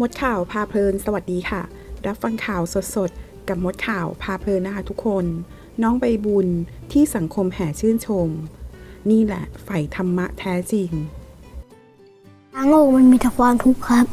มดข่าวพาเพลิน สวัสดีค่ะ รับฟังข่าวสดๆ กับมดข่าวพาเพลินนะคะทุกคน น้องใบบุญที่สังคมแห่ชื่นชม นี่แหละฝ่ายธรรมะแท้จริงทั้งโลกมันมีแต่ความทุกข์ครับ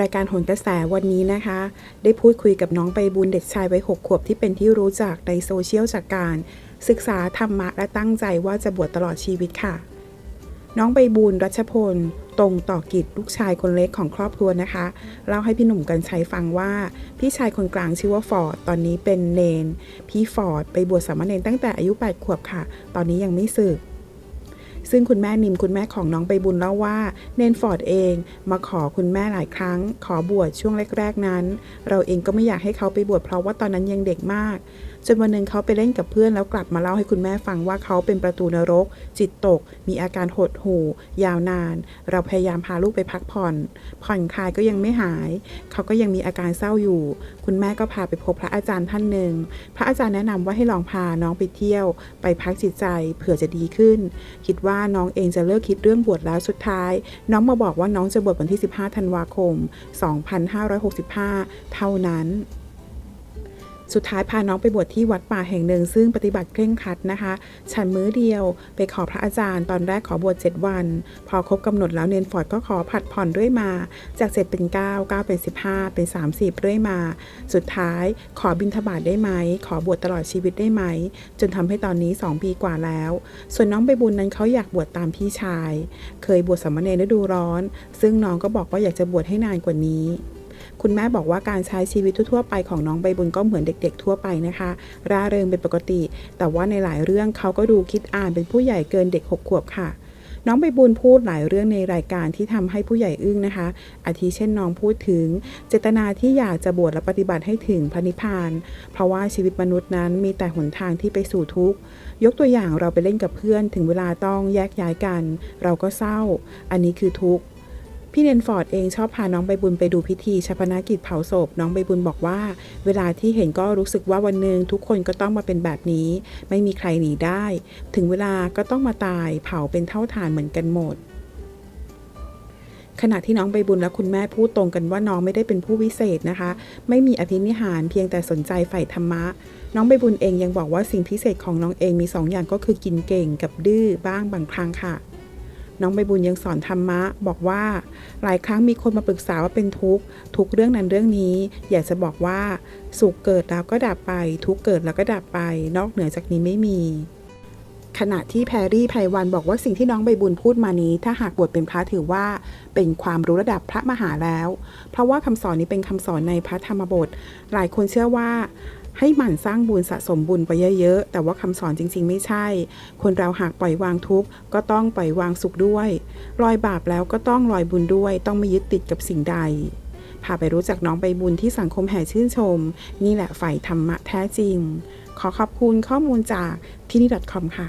รายการโหนกระแสวันนี้นะคะ ได้พูดคุยกับน้องใบบุญเด็กชายวัยหกขวบที่เป็นที่รู้จักในโซเชียลจากการ ศึกษาธรรมะและตั้งใจว่าจะบวชตลอดชีวิตค่ะ น้องใบบุญรัชพล ตรงต่อกิจลูกชายคนเล็กของครอบครัวนะคะ เล่าให้พี่หนุ่มกันชัยฟังว่า พี่ชายคนกลางชื่อว่าฟอร์ด ตอนนี้เป็นเนน พี่ฟอร์ดไปบวชสามเณรตั้งแต่อายุ 8 ขวบค่ะ ตอนนี้ยังไม่สึกซึ่งคุณแม่นิมคุณแม่ของน้องใบบุญเล่าว่า เนนฟอร์ดเองมาขอคุณแม่หลายครั้ง ขอบวชช่วงแรก ๆนั้น เราเองก็ไม่อยากให้เขาไปบวชเพราะว่าตอนนั้นยังเด็กมาก จนวันหนึ่งเขาไปเล่นกับเพื่อนแล้วกลับมาเล่าให้คุณแม่ฟังว่าเขาเป็นประตูนรก จิตตก มีอาการหดหู่ ยาวนาน เราพยายามพาลูกไปพักผ่อน ผ่อนคลายก็ยังไม่หาย เขาก็ยังมีอาการเศร้าอยู่ คุณแม่ก็พาไปพบพระอาจารย์ท่านหนึ่ง พระอาจารย์แนะนำว่าให้ลองพาน้องไปเที่ยว ไปพักจิตใจเผื่อจะดีขึ้น คิดว่าน้องเองจะเลิกคิดเรื่องบวชแล้วสุดท้าย น้องมาบอกว่าน้องจะบวชวันที่ 15 ธันวาคม 2565 เท่านั้น สุดท้ายพาน้องไปบวชที่วัดป่าแห่งหนึ่ง ซึ่งปฏิบัติเคร่งครัดนะคะ ฉันมื้อเดียว ไปขอพระอาจารย์ตอนแรกขอบวช7วัน พอครบกำหนดแล้วเนนฟอร์ดก็ขอผัดผ่อนเรื่อยมา จาก7เป็น 9 9 เป็น 15 เป็น 30เรื่อยมา สุดท้ายขอบินทบาทได้ไหม ขอบวชตลอดชีวิตได้ไหม จนทำให้ตอนนี้ 2 ปีกว่าแล้ว ส่วนน้องใบบุญนั้นเขาอยากบวชตามพี่ชาย เคยบวชสามเณรฤดูร้อน ซึ่งน้องก็บอกว่าอยากจะบวชให้นานกว่านี้ คุณแม่บอกว่าการใช้ชีวิตทั่วไปของน้องใบบุญก็เหมือนเด็ก ๆ ทั่วไปนะคะ ร่าเริงเป็นปกติ แต่ว่าในหลายเรื่องเขาก็ดูคิดอ่านเป็นผู้ใหญ่เกินเด็กหกขวบค่ะน้องใบบุญพูดหลายเรื่องในรายการที่ทำให้ผู้ใหญ่อึ้งนะคะ อาทิเช่นน้องพูดถึง เจตนาที่อยากจะบวชและปฏิบัติให้ถึงพระนิพพาน เพราะว่าชีวิตมนุษย์นั้นมีแต่หนทางที่ไปสู่ทุกข์ ยกตัวอย่างเราไปเล่นกับเพื่อนถึงเวลาต้องแยกย้ายกัน เราก็เศร้า อันนี้คือทุกข์ พี่เนนฟอร์ดเองชอบพาน้องใบบุญไปดูพิธีชาปนกิจเผาศพ น้องใบบุญบอกว่า เวลาที่เห็นก็รู้สึกว่าวันหนึ่งทุกคนก็ต้องมาเป็นแบบนี้ ไม่มีใครหนีได้ ถึงเวลาก็ต้องมาตายเผาเป็นเท่าฐานเหมือนกันหมดขณะที่น้องใบบุญและคุณแม่พูดตรงกันว่าน้องไม่ได้เป็นผู้วิเศษนะคะ ไม่มีอภินิหารเพียงแต่สนใจใฝ่ธรรมะ น้องใบบุญเองยังบอกว่าสิ่งพิเศษของน้องเองมีสองอย่างก็คือกินเก่งกับดื้อบ้างบางครั้งค่ะ น้องใบบุญยังสอนธรรมะ บอกว่าหลายครั้งมีคนมาปรึกษาว่าเป็นทุกข์ทุกเรื่องนั้นเรื่องนี้ อยากจะบอกว่า สุขเกิดแล้วก็ดับไป ทุกข์เกิดแล้วก็ดับไป นอกเหนือจากนี้ไม่มี ขณะที่แพรรี่ไพวันบอกว่าสิ่งที่น้องใบบุญพูดมานี้ ถ้าหากบวชเป็นพระถือว่าเป็นความรู้ระดับพระมหาแล้ว เพราะว่าคำสอนนี้เป็นคำสอนในพระธรรมบท หลายคนเชื่อว่า ให้หมั่นสร้างบุญสะสมบุญไปเยอะๆ แต่ว่าคำสอนจริงๆ ไม่ใช่ คนเราหากปล่อยวางทุกข์ก็ต้องปล่อยวางสุขด้วยลอยบาปแล้วก็ต้องลอยบุญด้วย ต้องไม่ยึดติดกับสิ่งใด พาไปรู้จักน้องใบบุญที่สังคมแห่ชื่นชม นี่แหละฝ่ายธรรมะแท้จริง ขอขอบคุณข้อมูลจากที่นี่ .com ค่ะ